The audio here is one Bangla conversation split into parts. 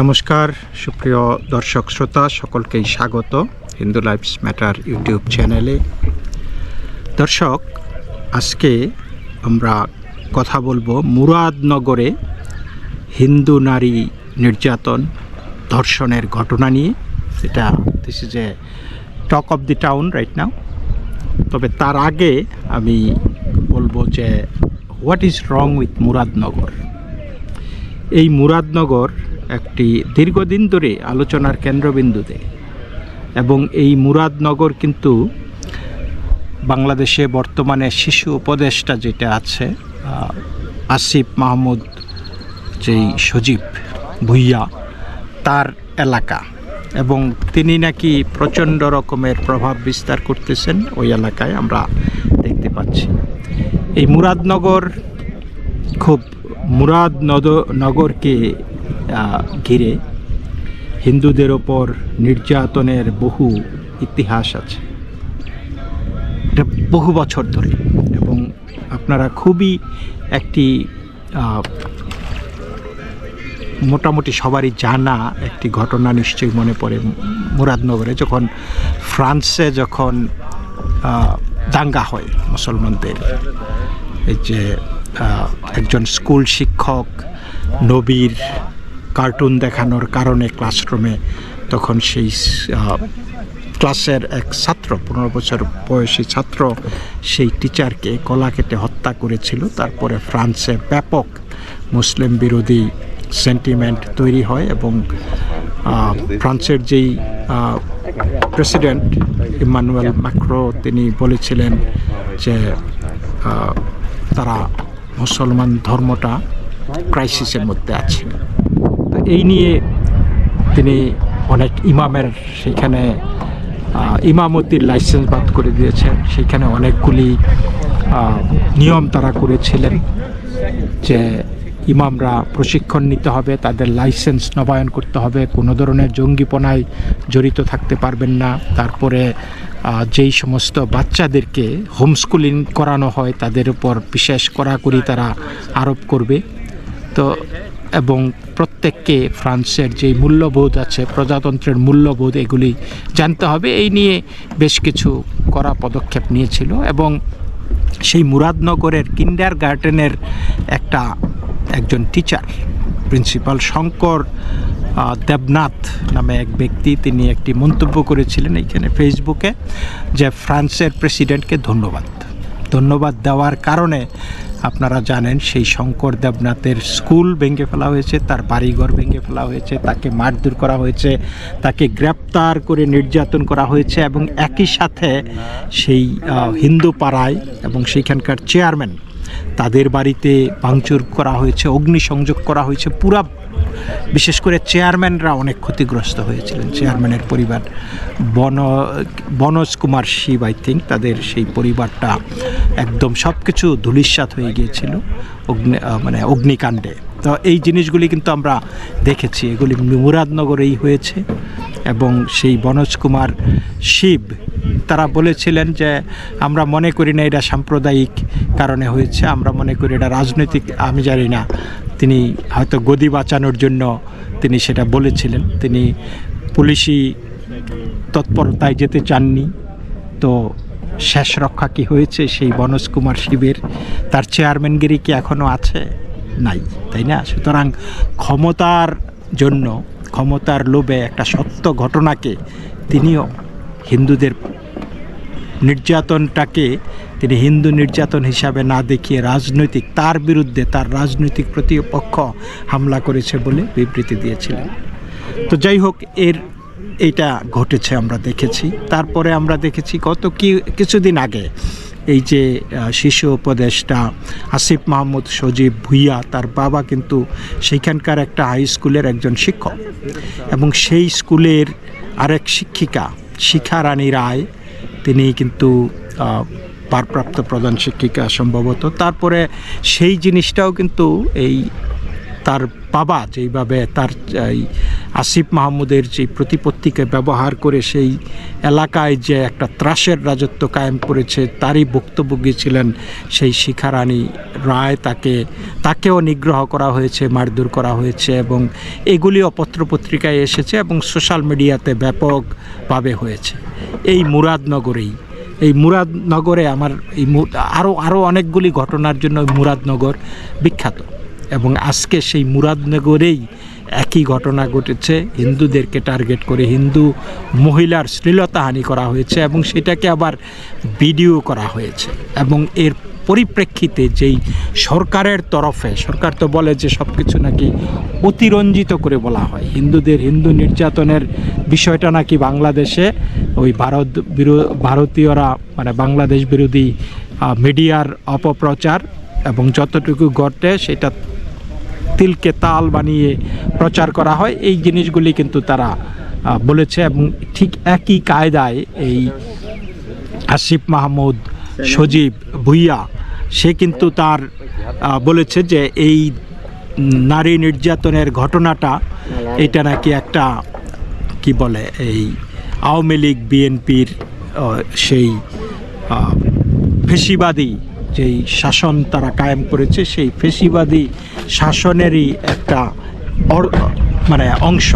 নমস্কার, সুপ্রিয় দর্শক শ্রোতা সকলকেই স্বাগত হিন্দু লাইফস ম্যাটার ইউটিউব চ্যানেলে। দর্শক, আজকে আমরা কথা বলব মুরাদনগরে হিন্দু নারী নির্যাতন ধর্ষণের ঘটনা নিয়ে। এটা this is a talk of the town right now তবে তার আগে আমি বলব যে what is wrong with Muradnagar? এই মুরাদনগর একটি দীর্ঘদিন ধরে আলোচনার কেন্দ্রবিন্দুতে। এবং এই মুরাদনগর কিন্তু বাংলাদেশে বর্তমানে শিশু উপদেষ্টা যেটা আছে আসিফ মাহমুদ যেই সজীব ভুইয়া, তার এলাকা। এবং তিনি নাকি প্রচণ্ড রকমের প্রভাব বিস্তার করতেছেন ওই এলাকায় আমরা দেখতে পাচ্ছি। এই মুরাদনগর খুব মুরাদ নগরকে ঘিরে হিন্দুদের ওপর নির্যাতনের বহু ইতিহাস আছে। এটা বহু বছর ধরে এবং আপনারা খুবই একটি মোটামুটি সবারই জানা একটি ঘটনা নিশ্চয়ই মনে পড়ে মুরাদনগরে, যখন ফ্রান্সে যখন দাঙ্গা হয় মুসলমানদের। এই যে একজন স্কুল শিক্ষক, নবীর কার্টুন দেখানোর কারণে ক্লাসরুমে তখন সেই ক্লাসের এক ছাত্র, পনেরো বছর বয়সী ছাত্র, সেই টিচারকে গলা কেটে হত্যা করেছিল। তারপরে ফ্রান্সে ব্যাপক মুসলিম বিরোধী সেন্টিমেন্ট তৈরি হয় এবং ফ্রান্সের যেই প্রেসিডেন্ট ইমানুয়েল ম্যাক্রো তিনি বলেছিলেন যে তারা মুসলমান ধর্মটা ক্রাইসিসের মধ্যে আছে। এই নিয়ে তিনি অনেক ইমামের সেখানে ইমামতির লাইসেন্স বাদ করে দিয়েছেন। সেখানে অনেকগুলি নিয়ম তারা করেছিলেন যে ইমামরা প্রশিক্ষণ নিতে হবে, তাদের লাইসেন্স নবায়ন করতে হবে, কোনো ধরনের জঙ্গিপনায় জড়িত থাকতে পারবেন না। তারপরে যেই সমস্ত বাচ্চাদেরকে হোমস্কুলিং করানো হয়, তাদের উপর বিশেষ কড়াকড়ি তারা আরোপ করবে। তো এবং প্রত্যেককে ফ্রান্সের যেই মূল্যবোধ আছে, প্রজাতন্ত্রের মূল্যবোধ, এগুলি জানতে হবে। এই নিয়ে বেশ কিছু কড়া পদক্ষেপ নিয়েছিল এবং সেই মুরাদনগরের কিন্ডার গার্ডেনের একটা একজন টিচার প্রিন্সিপাল শঙ্কর দেবনাথ নামে এক ব্যক্তি, তিনি একটি মন্তব্য করেছিলেন এইখানে ফেসবুকে যে ফ্রান্সের প্রেসিডেন্টকে ধন্যবাদ। ধন্যবাদ দেওয়ার কারণে আপনারা জানেন, সেই শঙ্কর দেবনাথের স্কুল ভেঙে ফেলা হয়েছে, তার বাড়িঘর ভেঙে ফেলা হয়েছে, তাকে মারধর করা হয়েছে, তাকে গ্রেপ্তার করে নির্যাতন করা হয়েছে এবং একই সাথে সেই হিন্দু পাড়ায় এবং সেইখানকার চেয়ারম্যান তাদের বাড়িতে ভাঙচুর করা হয়েছে, অগ্নিসংযোগ করা হয়েছে, পুরা বিশেষ করে চেয়ারম্যানরা অনেক ক্ষতিগ্রস্ত হয়েছিলেন, চেয়ারম্যানের পরিবার। বন, বনজ কুমার শিব আই থিঙ্ক তাদের সেই পরিবারটা একদম সব কিছু ধুলিস্বাত হয়ে গিয়েছিল, অগ্নি মানে অগ্নিকাণ্ডে। তো এই জিনিসগুলি কিন্তু আমরা দেখেছি, এগুলি মুরাদনগরেই হয়েছে এবং সেই বনজ কুমার শিব, তারা বলেছিলেন যে আমরা মনে করি না এটা সাম্প্রদায়িক কারণে হয়েছে, আমরা মনে করি এটা রাজনৈতিক, আমি জানি না। তিনি হয়তো গদি বাঁচানোর জন্য তিনি সেটা বলেছিলেন। তিনি পুলিশি তৎপরতায় যেতে চাননি। তো শেষ রক্ষা কি হয়েছে সেই বনজ কুমার শিবের? তার চেয়ারম্যানগিরি কি এখনও আছে? নাই, তাই না? সুতরাং ক্ষমতার জন্য, ক্ষমতার লোভে একটা সত্য ঘটনাকে তিনিও হিন্দুদের নির্যাতনটাকে তিনি হিন্দু নির্যাতন হিসাবে না দেখিয়ে রাজনৈতিক, তার বিরুদ্ধে তার রাজনৈতিক প্রতিপক্ষ হামলা করেছে বলে বিবৃতি দিয়েছিলেন। তো যাই হোক, এর এইটা ঘটেছে, আমরা দেখেছি। তারপরে আমরা দেখেছি গত কি, কিছুদিন আগে এই যে শিশু উপদেষ্টা আসিফ মাহমুদ সজীব ভুইয়া, তার বাবা কিন্তু সেইখানকার একটা হাই স্কুলের একজন শিক্ষক এবং সেই স্কুলের আরেক শিক্ষিকা শিখা রানী রায়, তিনি কিন্তু ভারপ্রাপ্ত প্রধান শিক্ষিকা সম্ভবত। তারপরে সেই জিনিসটাও কিন্তু এই তার বাবা যেইভাবে তার এই আসিফ মাহমুদের যে প্রতিপত্তিকে ব্যবহার করে সেই এলাকায় যে একটা ত্রাসের রাজত্ব কায়েম করেছে, তারই বক্তব্যে ছিলেন সেই শিখারানী রায়। তাকে, তাকেও নিগ্রহ করা হয়েছে, মারধর করা হয়েছে এবং এগুলিও পত্রপত্রিকায় এসেছে এবং সোশ্যাল মিডিয়াতে ব্যাপকভাবে হয়েছে। এই মুরাদনগরেই এই মুরাদনগরে আমার এই আরও আরও অনেকগুলি ঘটনার জন্য মুরাদনগর বিখ্যাত। এবং আজকে সেই মুরাদনগরেই একই ঘটনা ঘটেছে। হিন্দুদেরকে টার্গেট করে হিন্দু মহিলার শ্লীলতাহানি করা হয়েছে এবং সেটাকে আবার ভিডিও করা হয়েছে। এবং এর পরিপ্রেক্ষিতে যেই সরকারের তরফে, সরকার তো বলে যে সব কিছু নাকি অতিরঞ্জিত করে বলা হয়। হিন্দুদের হিন্দু নির্যাতনের বিষয়টা নাকি বাংলাদেশে ওই ভারত বিরো- ভারতীয়রা মানে বাংলাদেশ বিরোধী মিডিয়ার অপপ্রচার এবং যতটুকু ঘটে সেটা তিলকে তাল বানিয়ে প্রচার করা হয়। এই জিনিসগুলি কিন্তু তারা বলেছে এবং ঠিক একই কায়দায় এই আসিফ মাহমুদ সজীব ভুইয়া, সে কিন্তু তার বলেছে যে এই নারী নির্যাতনের ঘটনাটা এটা নাকি একটা, কি বলে, এই আওয়ামী লীগ, বিএনপির সেই ফেসিবাদী যেই শাসন তারা কায়েম করেছে, সেই ফেসিবাদী শাসনেরই একটা মানে অংশ।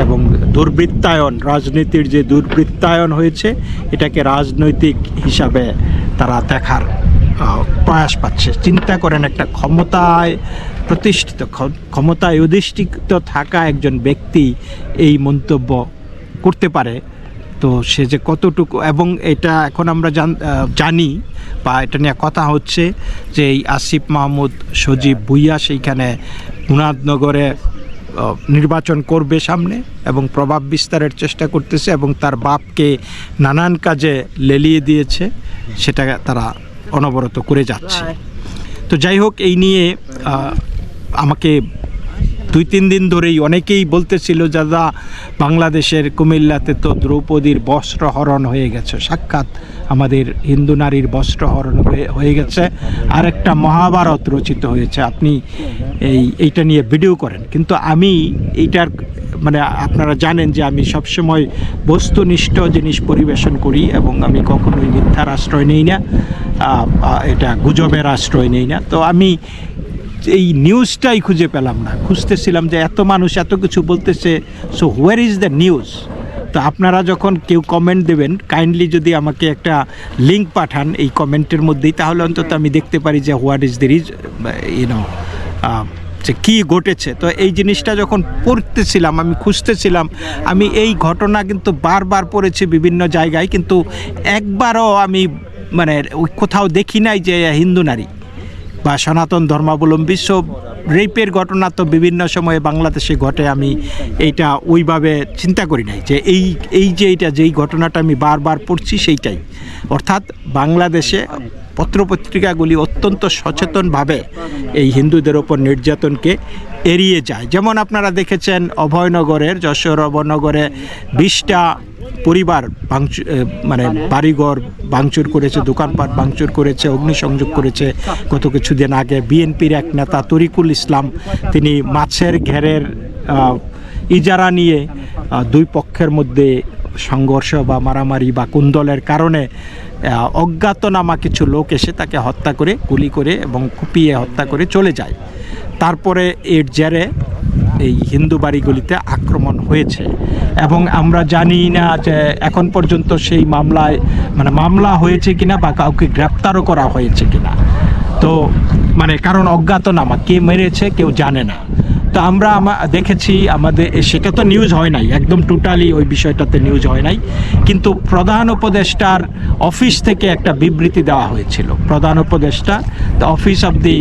এবং দুর্বৃত্তায়ন রাজনীতির যে দুর্বৃত্তায়ন হয়েছে এটাকে রাজনৈতিক হিসাবে তারা দেখার প্রয়াস পাচ্ছে। চিন্তা করেন একটা ক্ষমতায় প্রতিষ্ঠিত ক্ষ- ক্ষমতায় অধিষ্ঠিত থাকা একজন ব্যক্তি এই মন্তব্য করতে পারে তো সে যে কতটুকু এবং এটা এখন আমরা জান- বা এটা নিয়ে কথা হচ্ছে যে এই আসিফ মাহমুদ সজীব ভুইয়া সেইখানে মুরাদনগরে আহ, নির্বাচন করবে সামনে এবং প্রভাব বিস্তারের চেষ্টা করতেছে এবং তার বাপকে নানান কাজে লেলিয়ে দিয়েছে সেটা তারা অনবরত করে যাচ্ছে। তো যাই হোক এই নিয়ে আমাকে দুই তিন দিন ধরেই অনেকেই বলতেছিল দাদা বাংলাদেশের কুমিল্লাতে তো দ্রৌপদীর বস্ত্রহরণ হয়ে গেছে। সাক্ষাৎ আমাদের হিন্দু নারীর বস্ত্রহরণ হয়ে গেছে। আর একটা মহাভারত রচিত হয়েছে। আপনি এই, এইটা নিয়ে ভিডিও করেন। কিন্তু আমি এইটার মানে আপনারা জানেন যে আমি সবসময় বস্তুনিষ্ঠ জিনিস পরিবেশন করি এবং আমি কখনোই মিথ্যার আশ্রয় নেই না। এটা গুজবের আশ্রয় নেই না। তো আমি এই নিউজটাই খুঁজে পেলাম না। খুঁজতেছিলাম যে এত মানুষ এত কিছু বলতেছে so where is the news তো আপনারা যখন কেউ কমেন্ট দেবেন কাইন্ডলি যদি আমাকে একটা লিঙ্ক পাঠান এই কমেন্টের মধ্যেই, তাহলে অন্তত আমি দেখতে পারি যে what is the ridge you know যে কী ঘটেছে। তো এই জিনিসটা যখন পড়তেছিলাম, আমি খুঁজতেছিলাম, আমি এই ঘটনা কিন্তু বারবার পড়েছি বিভিন্ন জায়গায়, কিন্তু একবারও আমি মানে কোথাও দেখি নাই যে হিন্দু নারী। বা সনাতন ধর্মাবলম্বী। সব রেপের ঘটনা তো বিভিন্ন সময়ে বাংলাদেশে ঘটে, আমি এইটা ওইভাবে চিন্তা করি নাই যে এই এই যে এইটা, যেই ঘটনাটা আমি বারবার পড়ছি সেইটাই। অর্থাৎ বাংলাদেশে পত্রপত্রিকাগুলি অত্যন্ত সচেতনভাবে এই হিন্দুদের ওপর নির্যাতনকে এড়িয়ে যায়। যেমন আপনারা দেখেছেন অভয়নগরের, যশোর অভয়নগরে বিশটা পরিবার ভাঙচুর মানে বাড়িঘর ভাঙচুর করেছে দোকানপাট ভাঙচুর করেছে অগ্নিসংযোগ করেছে গত কিছুদিন আগে বিএনপির এক নেতা তরিকুল ইসলাম তিনি মাছের ঘেরের ইজারা নিয়ে দুই পক্ষের মধ্যে সংঘর্ষ বা মারামারি বা কুন্দলের কারণে অজ্ঞাতনামা কিছু লোক এসে তাকে হত্যা করে গুলি করে এবং কুপিয়ে হত্যা করে চলে যায়। তারপরে এর জেরে এই হিন্দু বাড়িগুলিতে আক্রমণ হয়েছে। এবং আমরা জানি না যে এখন পর্যন্ত সেই মামলায় মানে মামলা হয়েছে কিনা বা কাউকে গ্রেপ্তারও করা হয়েছে কিনা। তো মানে কারণ অজ্ঞাতনামা কে মেরেছে কেউ জানে না। তো আমরা আমা দেখেছি আমাদের সেটা তো নিউজ হয় নাই, একদম টোটালি ওই বিষয়টাতে নিউজ হয় নাই। কিন্তু প্রধান উপদেষ্টার অফিস থেকে একটা বিবৃতি দেওয়া হয়েছিল। প্রধান উপদেষ্টা the office of the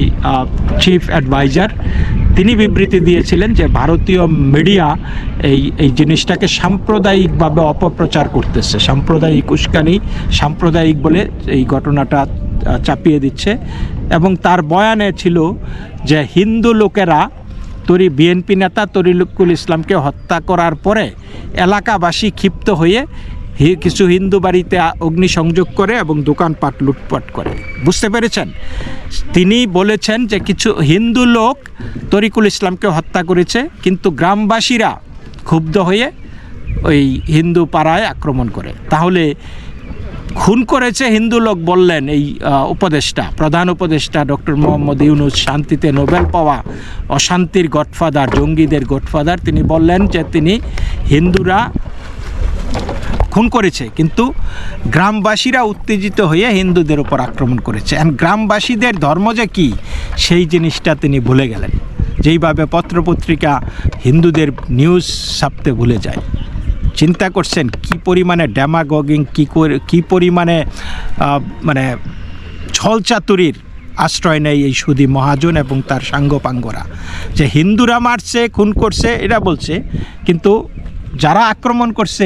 chief adviser তিনি বিবৃতি দিয়েছিলেন যে ভারতীয় মিডিয়া এই এই জিনিসটাকে সাম্প্রদায়িকভাবে অপপ্রচার করতেছে। সাম্প্রদায়িক উস্কানি, সাম্প্রদায়িক বলে এই ঘটনাটা চাপিয়ে দিচ্ছে। এবং তার বয়ানে ছিল যে হিন্দু লোকেরা তরি বিএনপি নেতা তরিলুকুল ইসলামকে হত্যা করার পরে এলাকাবাসী ক্ষিপ্ত হয়ে কিছু হিন্দু বাড়িতে অগ্নিসংযোগ করে এবং দোকানপাট লুটপাট করে। বুঝতে পেরেছেন? তিনি বলেছেন যে কিছু হিন্দু লোক তরিকুল ইসলামকে হত্যা করেছে, কিন্তু গ্রামবাসীরা ক্ষুব্ধ হয়ে ওই হিন্দু পাড়ায় আক্রমণ করে। তাহলে খুন করেছে হিন্দু লোক বললেন এই উপদেষ্টা, প্রধান উপদেষ্টা ডক্টর মোহাম্মদ ইউনুস। শান্তিতে নোবেল পাওয়া অশান্তির গডফাদার, জঙ্গিদের গডফাদার। তিনি বললেন যে তিনি হিন্দুরা খুন করেছে, কিন্তু গ্রামবাসীরা উত্তেজিত হয়ে হিন্দুদের উপর আক্রমণ করেছে। আর গ্রামবাসীদের ধর্ম যে কী, সেই জিনিসটা তিনি ভুলে গেলেন। যেইভাবে পত্রপত্রিকা, হিন্দুদের নিউজ ছাপতে ভুলে যায়। চিন্তা করছেন, কি পরিমাণে ড্যামাগগিং কী কী পরিমাণে মানে ছলচাতুরির আশ্রয় নেয় এই সুদী মহাজন এবং তার সাঙ্গপাঙ্গরা। যে হিন্দুরা মারছে, খুন করছে এটা বলছে, কিন্তু যারা আক্রমণ করছে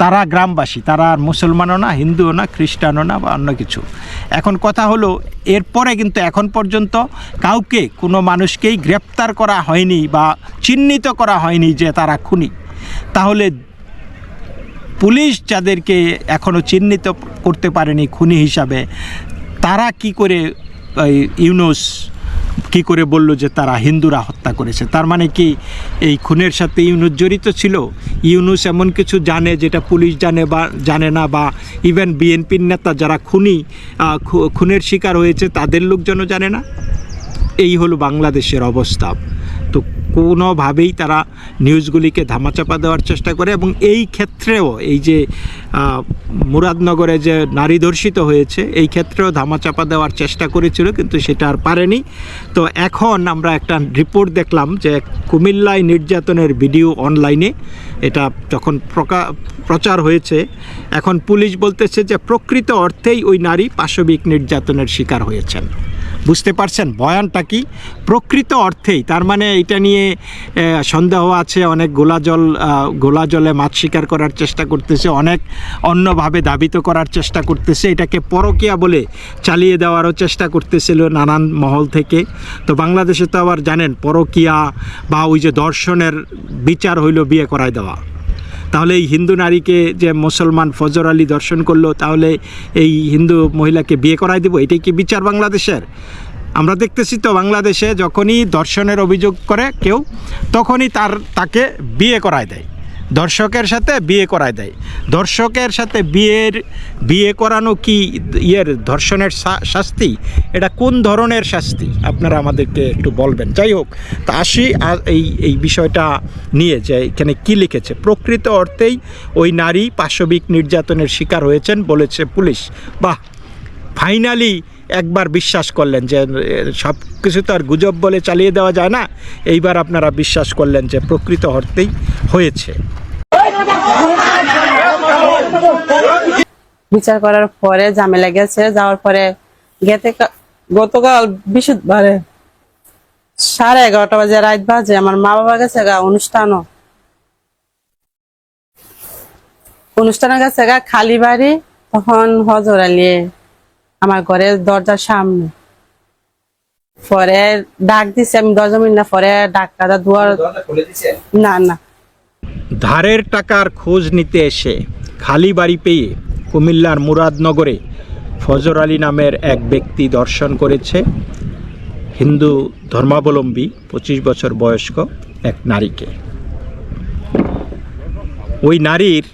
তারা গ্রামবাসী, তারা আর মুসলমানও না, হিন্দুও না, খ্রিস্টানও না বা অন্য কিছু। এখন কথা হলো, এরপরে কিন্তু এখন পর্যন্ত কাউকে, কোনো মানুষকেই গ্রেপ্তার করা হয়নি বা চিহ্নিত করা হয়নি যে তারা খুনি। তাহলে পুলিশ যাদেরকে এখনও চিহ্নিত করতে পারেনি খুনি হিসাবে, তারা কি করে ইউনুস কি করে বলল যে তারা হিন্দুরা হত্যা করেছে? তার মানে কি এই খুনের সাথে ইউনুস জড়িত ছিল? ইউনুস এমন কিছু জানে যেটা পুলিশ জানে বা জানে না বা ইভেন বিএনপির নেতা যারা খুনি খুনের শিকার হয়েছে তাদের লোকজনও জানে না? এই হলো বাংলাদেশের অবস্থা। তো কোনোভাবেই তারা নিউজগুলিকে ধামাচাপা দেওয়ার চেষ্টা করে এবং এই ক্ষেত্রেও এই যে মুরাদনগরে যে নারী ধর্ষিত হয়েছে, এই ক্ষেত্রেও ধামাচাপা দেওয়ার চেষ্টা করেছিল কিন্তু সেটা আর পারেনি। তো এখন আমরা একটা রিপোর্ট দেখলাম যে কুমিল্লায় নির্যাতনের ভিডিও অনলাইনে, এটা যখন প্রচার হয়েছে, এখন পুলিশ বলতেছে যে প্রকৃত অর্থেই ওই নারী পাশবিক নির্যাতনের শিকার হয়েছেন। বুঝতে পারছেন? বয়ানটা কি? প্রকৃত অর্থেই, তার মানে এটা নিয়ে সন্দেহ আছে, অনেক গোলা জল গোলা জলে মাছ শিকার করার চেষ্টা করতেছে, অনেক অন্যভাবে দাবিত করার চেষ্টা করতেছে, এটাকে পরকিয়া বলে চালিয়ে দেওয়ারও চেষ্টা করতেছিল নানান মহল থেকে। তো বাংলাদেশে তো আবার জানেন, পরকিয়া বা ওই যে দর্শনের বিচার হইল বিয়ে করায় দেওয়া। তাহলে এই হিন্দু নারীকে যে মুসলমান ফজর আলী দর্শন করল, তাহলে এই হিন্দু মহিলাকে বিয়ে করাই দেবো? এটাই কি বিচার বাংলাদেশের? আমরা দেখতেছি তো বাংলাদেশে যখনই দর্শনের অভিযোগ করে কেউ, তখনই তার, তাকে বিয়ে করায় দেয়। দর্শকের সাথে বিয়ে করায় দেয়। দর্শকের সাথে বিয়ের, বিয়ে করানো কি ইয়ের ধর্ষণের শাস্তি? এটা কোন ধরনের শাস্তি? আপনারা আমাদেরকে একটু বলবেন। যাই হোক, তা আসি এই এই বিষয়টা নিয়ে যে এখানে কি লিখেছে। প্রকৃত অর্থেই ওই নারী পাশবিক নির্যাতনের শিকার হয়েছেন বলেছে পুলিশ। বাহ! ফাইনালি একবার বিশ্বাস করলেন যে, সব কিছু তো আর গুজব বলে চালিয়ে দেওয়া যায় না। এইবার আপনারা বিশ্বাস করলেন যে, প্রকৃত অর্থেই হয়েছে। বিচার করার পরে ঝামেলা গেছে, যাওয়ার পরে গেতে গতকাল বৃহস্পতিবারে সাড়ে এগারোটা বাজে, রাত বাজে, আমার মা বাবা গেছে গা অনুষ্ঠানও। অনুষ্ঠানের গেছে গা খালি বাড়ি, তখন হজর আলিয়ে আমার ঘরের দরজার সামনে। পরে ডাক দিছে আমি দরজা মিল না পরে ডাক্তার দুয়ার না না। ধারের টাকার খোঁজ নিতে এসে খালি বাড়ি পেয়ে কুমিল্লার মুরাদনগরে ফজর আলী নামের এক ব্যক্তি দর্শন করেছে। হিন্দু ধর্মাবলম্বী পঁচিশ বছর বয়স্ক এক নারীকে। ওই নারীর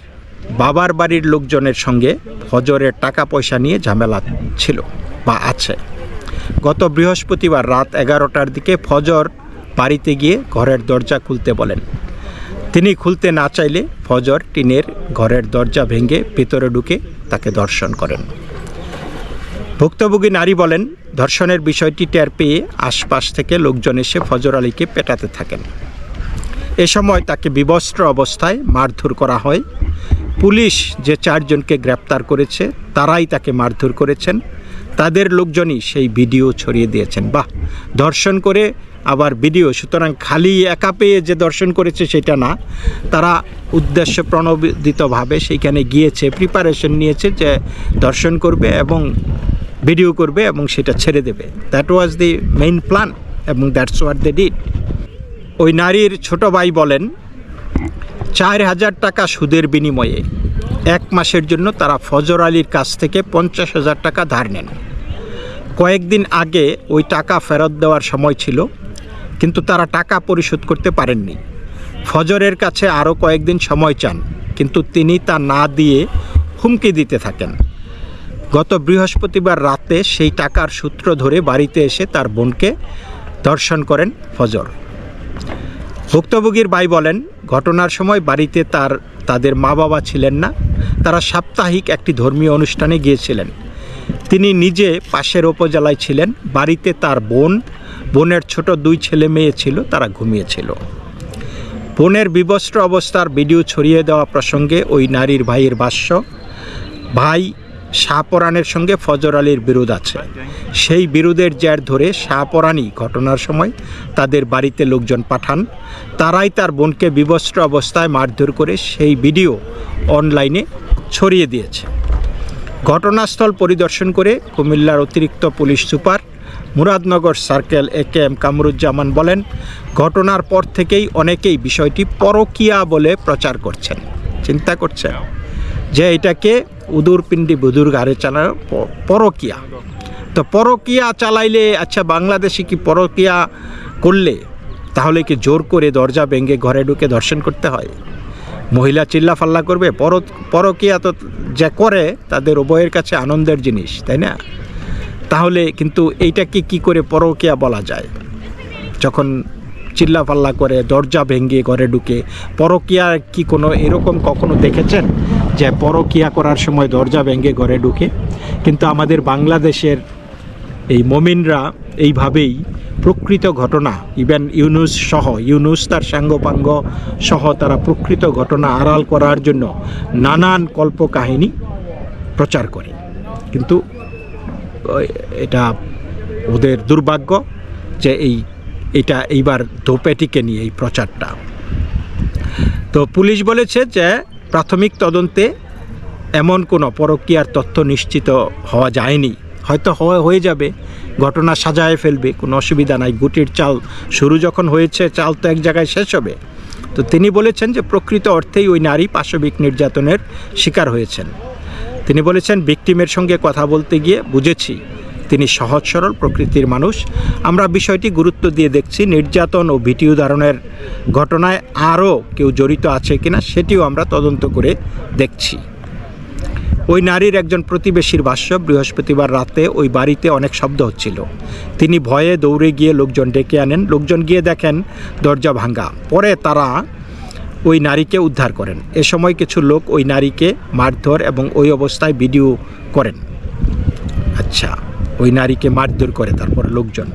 বাবার বাড়ির লোকজনের সঙ্গে ফজরের টাকা পয়সা নিয়ে ঝামেলা ছিল বা আছে। গত বৃহস্পতিবার রাত এগারোটার দিকে ফজর বাড়িতে গিয়ে ঘরের দরজা খুলতে বলেন। তিনি খুলতে না চাইলে ফজর টিনের ঘরের দরজা ভেঙে ভেতরে ঢুকে তাকে ধর্ষণ করেন। ভুক্তভোগী নারী বলেন, ধর্ষণের বিষয়টি টের পেয়ে আশপাশ থেকে লোকজন এসে ফজর আলীকে পেটাতে থাকেন। এ সময় তাকে বিবস্ত্র অবস্থায় মারধর করা হয়। পুলিশ যে চারজনকে গ্রেপ্তার করেছে, তারাই তাকে মারধর করেছেন। তাদের লোকজনই সেই ভিডিও ছড়িয়ে দিয়েছেন। বাহ! ধর্ষণ করে আবার ভিডিও, সুতরাং খালি একা পেয়ে যে দর্শন করেছে সেটা না। তারা উদ্দেশ্য প্রণোদিতভাবে সেইখানে গিয়েছে প্রিপারেশন নিয়েছে যে দর্শন করবে এবং ভিডিও করবে এবং সেটা ছেড়ে দেবে। That was the main plan এবং দ্যাটস ওয়াট দে ডিড ওই নারীর ছোট ভাই বলেন চার হাজার টাকা সুদের বিনিময়ে এক মাসের জন্য তারা ফজর আলীর কাছ থেকে পঞ্চাশ হাজার টাকা ধার নেন। কয়েকদিন আগে ওই টাকা ফেরত দেওয়ার সময় ছিল, কিন্তু তারা টাকা পরিশোধ করতে পারেননি। ফজরের কাছে আরও কয়েকদিন সময় চান, কিন্তু তিনি তা না দিয়ে হুমকি দিতে থাকেন। গত বৃহস্পতিবার রাতে সেই টাকার সূত্র ধরে বাড়িতে এসে তার বোনকে দর্শন করেন ফজর। ভুক্তভোগীর ভাই বলেন, ঘটনার সময় বাড়িতে তার, তাদের মা বাবা ছিলেন না। তারা সাপ্তাহিক একটি ধর্মীয় অনুষ্ঠানে গিয়েছিলেন। তিনি নিজে পাশের উপজেলায় ছিলেন। বাড়িতে তার বোন, বোনের ছোট দুই ছেলে মেয়ে ছিল, তারা ঘুমিয়েছিল। বোনের বিবস্ত্র অবস্থার ভিডিও ছড়িয়ে দেওয়া প্রসঙ্গে ওই নারীর ভাইয়ের ভাষ্য, ভাই শাহপরাণের সঙ্গে ফজর আলীর বিরোধ আছে। সেই বিরোধের জের ধরে শাহপরাণী ঘটনার সময় তাদের বাড়িতে লোকজন পাঠান। তারাই তার বোনকে বিবস্ত্র অবস্থায় মারধর করে সেই ভিডিও অনলাইনে ছড়িয়ে দিয়েছে। ঘটনাস্থল পরিদর্শন করে কুমিল্লার অতিরিক্ত police super Muradnagar circle A K M Kamruzzaman বলেন, ঘটনার পর থেকেই অনেকেই বিষয়টি পরকিয়া বলে প্রচার করছেন। চিন্তা করছেন যে এটাকে উদুর পিণ্ডি বুদুর গাড়ে চালানো পরকিয়া। তো পরকিয়া চালাইলে আচ্ছা বাংলাদেশে কি পরকিয়া করলে? তাহলে কি জোর করে দরজা ভেঙে ঘরে ঢুকে দর্শন করতে হয়? মহিলা চিল্লা ফাল্লা করবে পর পরকিয়া তো যে করে, তাদের উভয়ের কাছে আনন্দের জিনিস, তাই না? তাহলে কিন্তু এইটাকে কি করে পরকিয়া বলা যায়? যখন চিল্লা পাল্লা করে, দরজা ভেঙে ঘরে ঢুকে, পরকিয়া কি কোনো এরকম কখনো দেখেছেন? যে পরকিয়া করার সময় দরজা ভেঙে ঘরে ঢুকে। কিন্তু আমাদের বাংলাদেশের এই মমিনরা এইভাবেই প্রকৃত ঘটনা, ইভেন ইউনুস সহ, ইউনুস তার সাঙ্গপাঙ্গ সহ তারা প্রকৃত ঘটনা আড়াল করার জন্য নানান কল্পকাহিনী প্রচার করে। কিন্তু এটা ওদের দুর্ভাগ্য যে এই, এটা এইবার ধোপেটিকে নিয়ে এই প্রচারটা। তো পুলিশ বলেছে যে প্রাথমিক তদন্তে এমন কোনো পরকীয়ার তথ্য নিশ্চিত হওয়া যায়নি। হয়তো হয়ে যাবে, ঘটনা সাজায় ফেলবে, কোনো অসুবিধা নাই, গুটির চাল শুরু যখন হয়েছে, চাল তো এক জায়গায় শেষ হবে। তো তিনি বলেছেন যে প্রকৃত অর্থেই ওই নারী পাশবিক নির্যাতনের শিকার হয়েছেন। তিনি বলেছেন, ভিকটিমের সঙ্গে কথা বলতে গিয়ে বুঝেছি তিনি সহজ সরল প্রকৃতির মানুষ। আমরা বিষয়টি গুরুত্ব দিয়ে দেখছি, নির্যাতন ও ভিডিও ধারণের ঘটনায় আরও কেউ জড়িত আছে কিনা সেটিও আমরা তদন্ত করে দেখছি। ওই নারীর একজন প্রতিবেশীর ভাষ্য বৃহস্পতিবার রাতে ওই বাড়িতে অনেক শব্দ হচ্ছিল। তিনি ভয়ে দৌড়ে গিয়ে লোকজন ডেকে আনেন। লোকজন গিয়ে দেখেন দরজা ভাঙ্গা পরে তারা ওই নারীকে উদ্ধার করেন। এ সময় কিছু লোক ওই নারীকে মারধর এবং ওই অবস্থায় ভিডিও করেন। আচ্ছা। ওই নারীকে মারধর করে তারপরে লোকজন।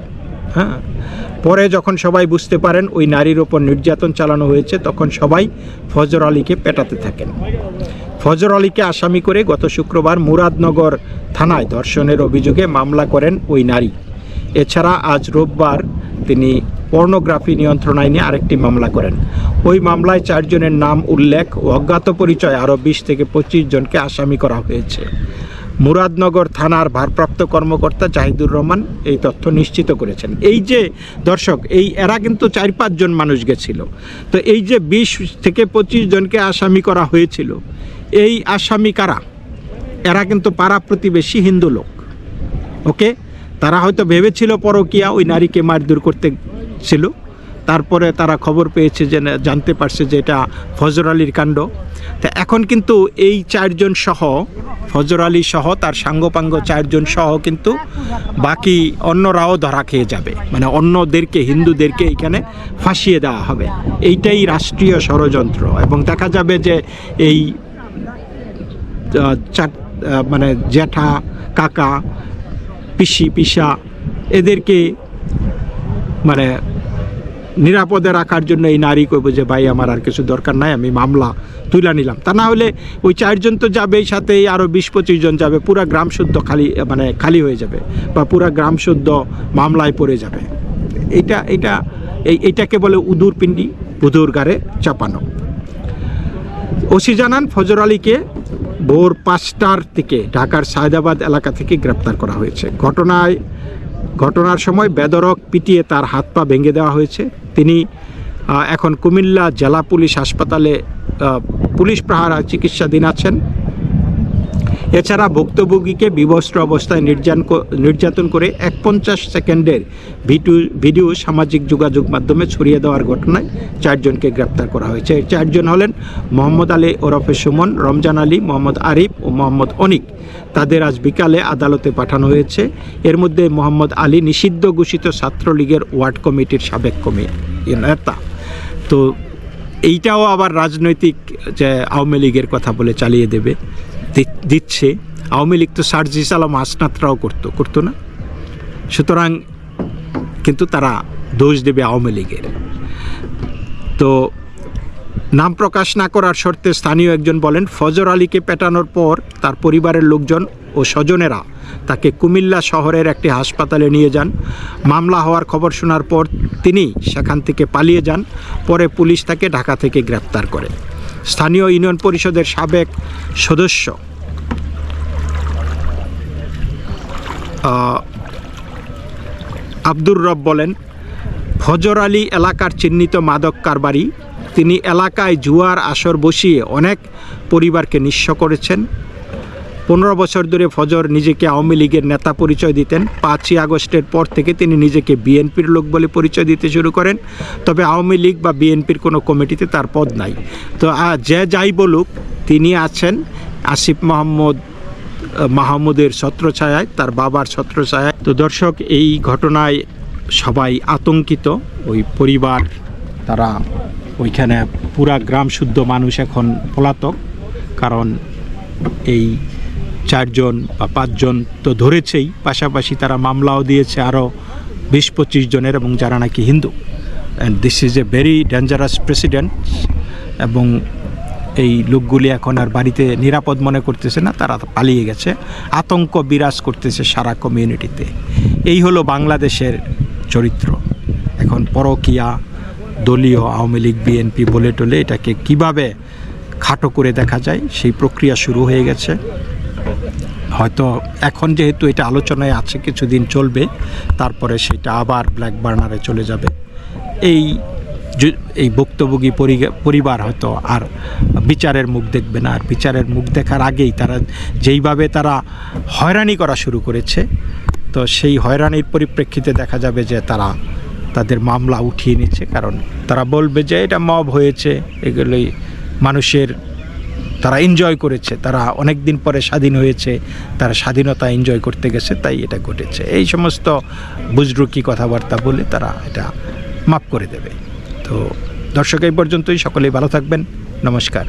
হ্যাঁ? পরে যখন সবাই বুঝতে পারেন ওই নারীর ওপর নির্যাতন চালানো হয়েছে, তখন সবাই ফজর আলীকে পেটাতে থাকেন। ফজর আলীকে আসামি করে গত শুক্রবার মুরাদনগর থানায় ধর্ষণের অভিযোগে মামলা করেন ওই নারী। এছাড়া আজ রোববার তিনি পর্নোগ্রাফি নিয়ন্ত্রণ আইনে আরেকটি মামলা করেন। ওই মামলায় চারজনের নাম উল্লেখ ও অজ্ঞাত পরিচয় আরও বিশ থেকে পঁচিশ জনকে আসামি করা হয়েছে। মুরাদনগর থানার ভারপ্রাপ্ত কর্মকর্তা জাহিদুর রহমান এই তথ্য নিশ্চিত করেছেন। এই যে দর্শক, এই এরা কিন্তু চার পাঁচজন মানুষ গেছিল। তো এই যে বিশ থেকে পঁচিশ জনকে আসামি করা হয়েছিল, এই আসামি কারা? এরা কিন্তু পাড়া প্রতিবেশী হিন্দু লোক। ওকে তারা হয়তো ভেবেছিল পরকিয়া, ওই নারীকে মারধর করতে ছিল। তারপরে তারা খবর পেয়েছে যে, জানতে পারছে যে এটা ফজর আলীর কাণ্ড। তা এখন কিন্তু এই চারজন সহ, ফজর আলী সহ, তার সাঙ্গপাঙ্গ চারজন সহ কিন্তু বাকি অন্যরাও ধরা খেয়ে যাবে। মানে অন্যদেরকে, হিন্দুদেরকে এখানে ফাঁসিয়ে দেওয়া হবে। এইটাই রাষ্ট্রীয় ষড়যন্ত্র এবং দেখা যাবে যে এই চার মানে জ্যাঠা, কাকা, পিসি, পিসা এদেরকে মানে নিরাপদে রাখার জন্য এই নারী কইব যে, ভাই, আমার আর কিছু দরকার নাই, আমি মামলা তুলে নিলাম। তা না হলে ওই চারজন তো যাবেই সাথেই আরও বিশ পঁচিশ জন যাবে, পুরা গ্রাম শুদ্ধ খালি মানে খালি হয়ে যাবে বা পুরা গ্রাম শুদ্ধ মামলায় পড়ে যাবে। এটা এটা এই এটাকে বলে উদুর পিণ্ডি বুধুর গাড়ে চাপানো। ওসি জানান, ফজর আলীকে ভোর পাঁচটার থেকে ঢাকার সায়দাবাদ এলাকা থেকে গ্রেপ্তার করা হয়েছে। ঘটনায় ঘটনার সময় বেদরক পিটিয়ে তার হাত পা ভেঙে দেওয়া হয়েছে। তিনি এখন কুমিল্লা জেলা পুলিশ হাসপাতালে পুলিশ প্রহারা চিকিৎসাধীন আছেন। এছাড়া ভুক্তভোগীকে বিবস্ত্র অবস্থায় নির্যান নির্যাতন করে এক পঞ্চাশ সেকেন্ডের ভিডিও ভিডিও সামাজিক যোগাযোগ মাধ্যমে ছড়িয়ে দেওয়ার ঘটনায় চারজনকে গ্রেপ্তার করা হয়েছে। চারজন হলেন মোহাম্মদ আলী ওরফে সুমন, রমজান আলী, মোহাম্মদ আরিফ ও মোহাম্মদ অনিক। তাদের আজ বিকালে আদালতে পাঠানো হয়েছে। এর মধ্যে মোহাম্মদ আলী নিষিদ্ধ ঘোষিত ছাত্রলীগের ওয়ার্ড কমিটির সাবেক কমি, নেতা। তো এইটাও আবার রাজনৈতিক যে আওয়ামী লীগের কথা বলে চালিয়ে দেবে। দিচ্ছে। আওয়ামী লীগ তো সার্জিস আলম আসনাতরাও করতো করতো না। সুতরাং কিন্তু তারা দোষ দেবে আওয়ামী লীগের। তো নাম প্রকাশ না করার শর্তে স্থানীয় একজন বলেন, ফজর আলীকে পেটানোর পর তার পরিবারের লোকজন ও স্বজনেরা তাকে কুমিল্লা শহরের একটি হাসপাতালে নিয়ে যান। মামলা হওয়ার খবর শোনার পর তিনি সেখান থেকে পালিয়ে যান। পরে পুলিশ তাকে ঢাকা থেকে গ্রেপ্তার করে। স্থানীয় ইউনিয়ন পরিষদের সাবেক সদস্য। আব্দুর রব বলেন, ফজর আলী এলাকার চিহ্নিত মাদক কারবারি, তিনি এলাকায় জুয়ার আসর বসিয়ে অনেক পরিবারকে নিঃস্ব করেছেন। পনেরো বছর ধরে ফজর নিজেকে আওয়ামী লীগের নেতা পরিচয় দিতেন। পাঁচই আগস্টের পর থেকে তিনি নিজেকে বিএনপির লোক বলে পরিচয় দিতে শুরু করেন। তবে আওয়ামী লীগ বা বিএনপির কোনো কমিটিতে তার পদ নাই। তো যে যাই বলুক, তিনি আছেন আসিফ মোহাম্মদ মাহমুদের ছত্রছায়ায়, তার বাবার ছত্রছায়ায়। তো, দর্শক, এই ঘটনায় সবাই আতঙ্কিত। ওই পরিবার, তারা ওইখানে পুরা গ্রাম শুদ্ধ মানুষ এখন পলাতক। কারণ এই চারজন বা পাঁচজন তো ধরেছেই। পাশাপাশি তারা মামলাও দিয়েছে আরও বিশ পঁচিশ জনের এবং যারা নাকি Hindu. And this is a very dangerous president এবং এই লোকগুলি এখন আর বাড়িতে নিরাপদ মনে করতেছে না, তারা পালিয়ে গেছে। আতঙ্ক বিরাজ করতেছে সারা কমিউনিটিতে এই হলো বাংলাদেশের চরিত্র। এখন পরকিয়া, দলীয় আওয়ামী লীগ, বিএনপি, বলে টলে এটাকে কীভাবে খাটো করে দেখা যায়, সেই প্রক্রিয়া শুরু হয়ে গেছে। হয়তো এখন যেহেতু এটা আলোচনায় আছে, কিছুদিন চলবে, তারপরে সেটা আবার ব্ল্যাক বার্নারে চলে যাবে। এই এই ভুক্তভোগী পরি- পরিবার হয়তো আর বিচারের মুখ দেখবে না। আর বিচারের মুখ দেখার আগেই তারা যেইভাবে তারা হয়রানি করা শুরু করেছে, তো সেই হয়রানির পরিপ্রেক্ষিতে দেখা যাবে যে তারা তাদের মামলা উঠিয়ে নিচ্ছে। কারণ তারা বলবে যে এটা মব হয়েছে, এগুলোই মানুষের তারা এনজয় করেছে, তারা অনেক দিন পরে স্বাধীন হয়েছে, তারা স্বাধীনতা এনজয় করতে গেছে, তাই এটা ঘটেছে। এই সমস্ত বুজরুকি কথাবার্তা বলে তারা এটা মাফ করে দেবে। তো দর্শক, এই পর্যন্তই। সকলেই ভালো থাকবেন। নমস্কার।